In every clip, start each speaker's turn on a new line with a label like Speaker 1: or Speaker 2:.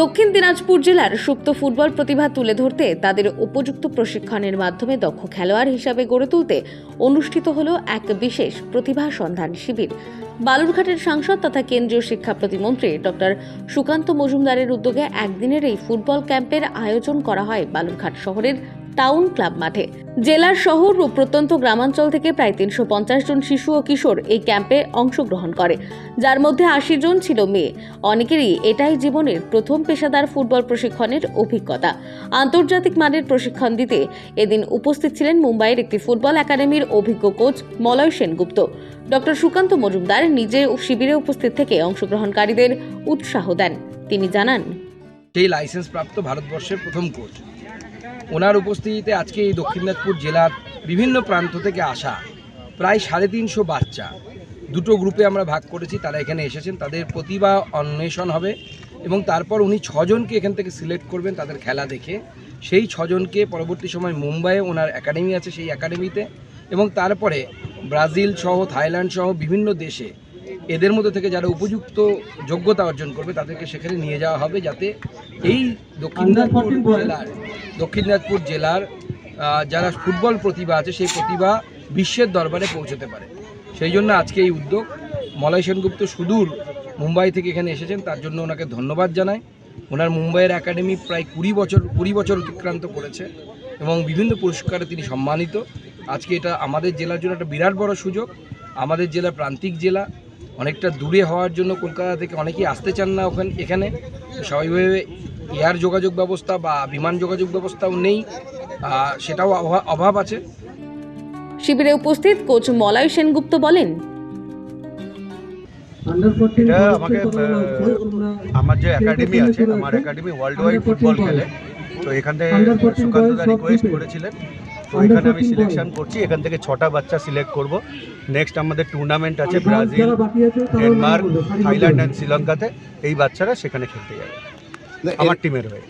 Speaker 1: দক্ষিণ দিনাজপুর জেলার সুপ্ত ফুটবল প্রতিভা তুলে ধরতে তাদের উপযুক্ত প্রশিক্ষণের মাধ্যমে দক্ষ খেলোয়াড় হিসাবে গড়ে তুলতে অনুষ্ঠিত হল এক বিশেষ প্রতিভা সন্ধান শিবির। বালুরঘাটের সাংসদ তথা কেন্দ্রীয় শিক্ষা প্রতিমন্ত্রী ডক্টর সুকান্ত মজুমদারের উদ্যোগে একদিনের এই ফুটবল ক্যাম্পের আয়োজন করা হয় বালুরঘাট শহরের টাউন ক্লাব মাঠে। জেলার শহর ও প্রত্যন্ত গ্রামাঞ্চল থেকে প্রায় তিনশো পঞ্চাশ জন শিশু ও কিশোর এই ক্যাম্পে অংশগ্রহণ করে, যার মধ্যে আশি জন ছিল মেয়ে। অনেকেরই এটাই জীবনের প্রথম পেশাদার ফুটবল প্রশিক্ষণের অভিজ্ঞতা। আন্তর্জাতিক মানের প্রশিক্ষণ দিতে এদিন উপস্থিত ছিলেন মুম্বাইয়ের একটি ফুটবল একাডেমির অভিজ্ঞ কোচ মলয় সেনগুপ্ত। ডক্টর সুকান্ত মজুমদার নিজে শিবিরে উপস্থিত থেকে অংশগ্রহণকারীদের উৎসাহ দেন। তিনি জানান,
Speaker 2: সেই লাইসেন্স প্রাপ্ত ভারতবর্ষের প্রথম কোচ। ওনার উপস্থিতিতে আজকে এই দক্ষিণ দিনাজপুর জেলার বিভিন্ন প্রান্ত থেকে আসা প্রায় সাড়ে তিনশো বাচ্চা, দুটো গ্রুপে আমরা ভাগ করেছি, তারা এখানে এসেছেন, তাদের প্রতিভা অন্বেষণ হবে এবং তারপর উনি ছজনকে এখান থেকে সিলেক্ট করবেন তাদের খেলা দেখে। সেই ছজনকে পরবর্তী সময় মুম্বাইয়ে ওনার একাডেমি আছে, সেই একাডেমিতে এবং তারপরে ব্রাজিল সহ, থাইল্যান্ড সহ বিভিন্ন দেশে এদের মধ্যে থেকে যারা উপযুক্ত যোগ্যতা অর্জন করবে তাদেরকে সেখানে নিয়ে যাওয়া হবে যাতে এই দক্ষিণ দিনাজপুর জেলার দক্ষিণ দিনাজপুর জেলার যারা ফুটবল প্রতিভা আছে সেই প্রতিভা বিশ্বের দরবারে পৌঁছতে পারে। সেই জন্য আজকে এই উদ্যোগ মলয় সেনগুপ্ত সুদূর মুম্বাই থেকে এখানে এসেছেন তার জন্য ওনাকে ধন্যবাদ জানাই। ওনার মুম্বাইয়ের একাডেমি প্রায় কুড়ি বছর কুড়ি বছর অতিক্রান্ত করেছে এবং বিভিন্ন পুরস্কারে তিনি সম্মানিত। আজকে এটা আমাদের জেলার জন্য একটা বিরাট বড় সুযোগ। আমাদের জেলা প্রান্তিক জেলা অনেকটা দূরে হওয়ার জন্য কলকাতা থেকে অনেকেই আসতে চান না ওখানে এখানে। স্বাভাবিকভাবে এয়ার যোগাযোগ ব্যবস্থা বা বিমান যোগাযোগ ব্যবস্থাও নেই। সেটাও অভাব আছে।
Speaker 1: শিবিরে উপস্থিত কোচ মলয় সেনগুপ্ত বলেন
Speaker 3: এটা আমাকে আমার যে একাডেমি আছে আমার একাডেমি ওয়ার্ল্ড ওয়াইড ফুটবল খেলে। তো এখান থেকে সুকান্ত দা রিকোয়েস্ট করেছিলেন। তো এখানে আমি সিলেকশন করছি এখান থেকে ছটা বাচ্চা সিলেক্ট করব। নেক্সট আমাদের টুর্নামেন্ট আছে ব্রাজিল ডেনমার্ক থাইল্যান্ড অ্যান্ড শ্রীলঙ্কাতে এই বাচ্চারা সেখানে খেলতে যাবে। আমার টিমের হয়ে।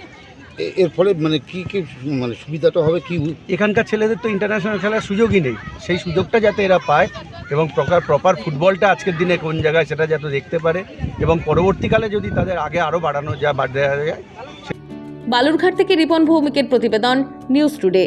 Speaker 4: এর ফলে মানে কি কি মানে সুবিধাটা হবে কি
Speaker 3: এখানকার ছেলেদের তো ইন্টারন্যাশনাল খেলার সুযোগই নেই। সেই সুযোগটা যাতে এরা পায় এবং প্রকার প্রপার ফুটবলটা আজকের দিনে কোন জায়গায় সেটা যাতে দেখতে পারে এবং পরবর্তীকালে যদি তাদের আগে আরও বাড়ানো যায় বাড় দেওয়া যায়
Speaker 1: বালুরঘাট থেকে রিপন ভৌমিকের প্রতিবেদন নিউজ টুডে